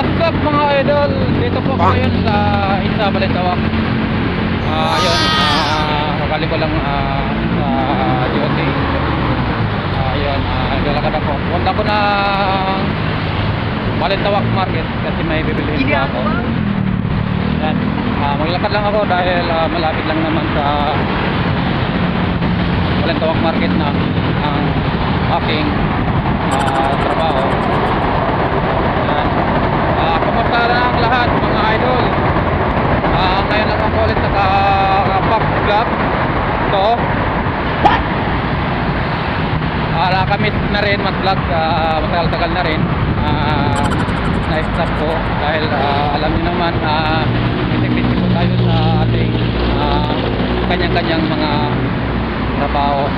What's up mga idol? Dito po ako ngayon sa Isa Balintawak. Ah, yun. Ah, kakali ko lang ah, sa duty. Ah, yun. Ah, ako. Punta ko na Balintawak Market kasi may bibilihin pa ako. Yan. Ah, maglakad lang ako dahil ah, malapit lang naman sa Balintawak Market na ang aking ah, trabaho. Yan. Ah, kumusta na ang lahat mga idol? Ah, ngayon lang ako ulit naka-pack vlog. Ito. Ah, nakamit na rin mag-vlog. Ah, matagal-tagal na rin. Ah, na-stop ko dahil ah, alam niyo naman ah, busy po tayo sa ating ah, kanyang-kanyang mga trabaho.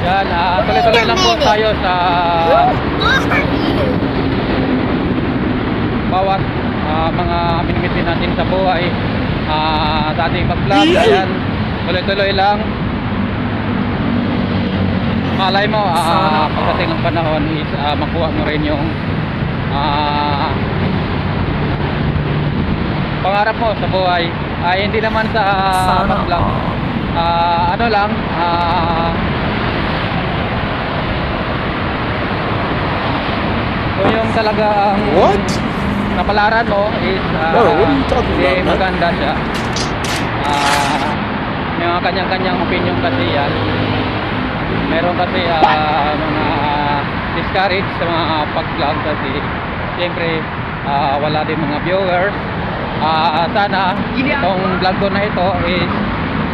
Yan, ah, tuloy-tuloy lang po tayo sa bawat ah, mga minimitin natin sa buhay ah, sa ating pag-vlog ayan tuloy-tuloy lang malay mo ah, pagdating ng panahon is ah, makuha mo rin yung ah, pangarap mo sa buhay. Ay hindi naman sa uh, pag-vlog Ah, ano lang ah, kung yung talaga ang What? kapalaran mo is ah, No, what are you talking hindi about, man? maganda siya. Ah, may mga kanyang-kanyang opinion kasi yan meron kasi ah, mga discourage sa mga pag-vlog kasi siyempre ah, wala din mga viewers. Ah, sana itong vlog ko na ito is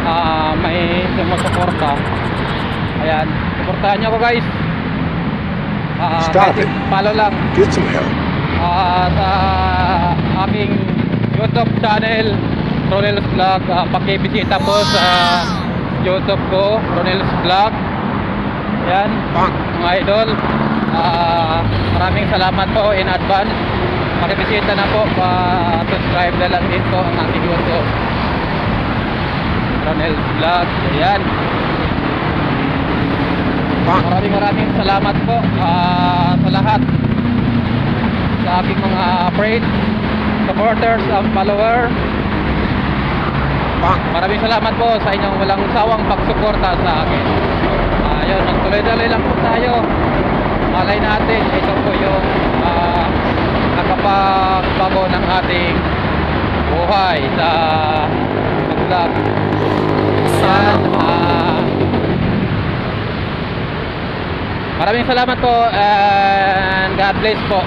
ah, may sumusuporta. Ayan suportahan nyo ko guys. Ah, Stop it. follow lang. Get some help. Ah, sa aking YouTube channel Ronels Vlog. Uh, pakibisita po sa YouTube ko Ronels Vlog yan mga idol. Ah, maraming salamat po in advance. Pakibisita na po pa subscribe na lang din po ang aking YouTube. Ronels Vlog yan maraming maraming salamat po ah, sa lahat. Sa aking mga friends, supporters, and follower. Maraming salamat po sa inyong walang sawang pagsuporta sa akin. Magtuloy-tuloy lang po tayo. Malay natin, ito po yung uh, nakapagbago ng ating buhay sa mag-vlog. Yan, ah, maraming salamat po and God bless po.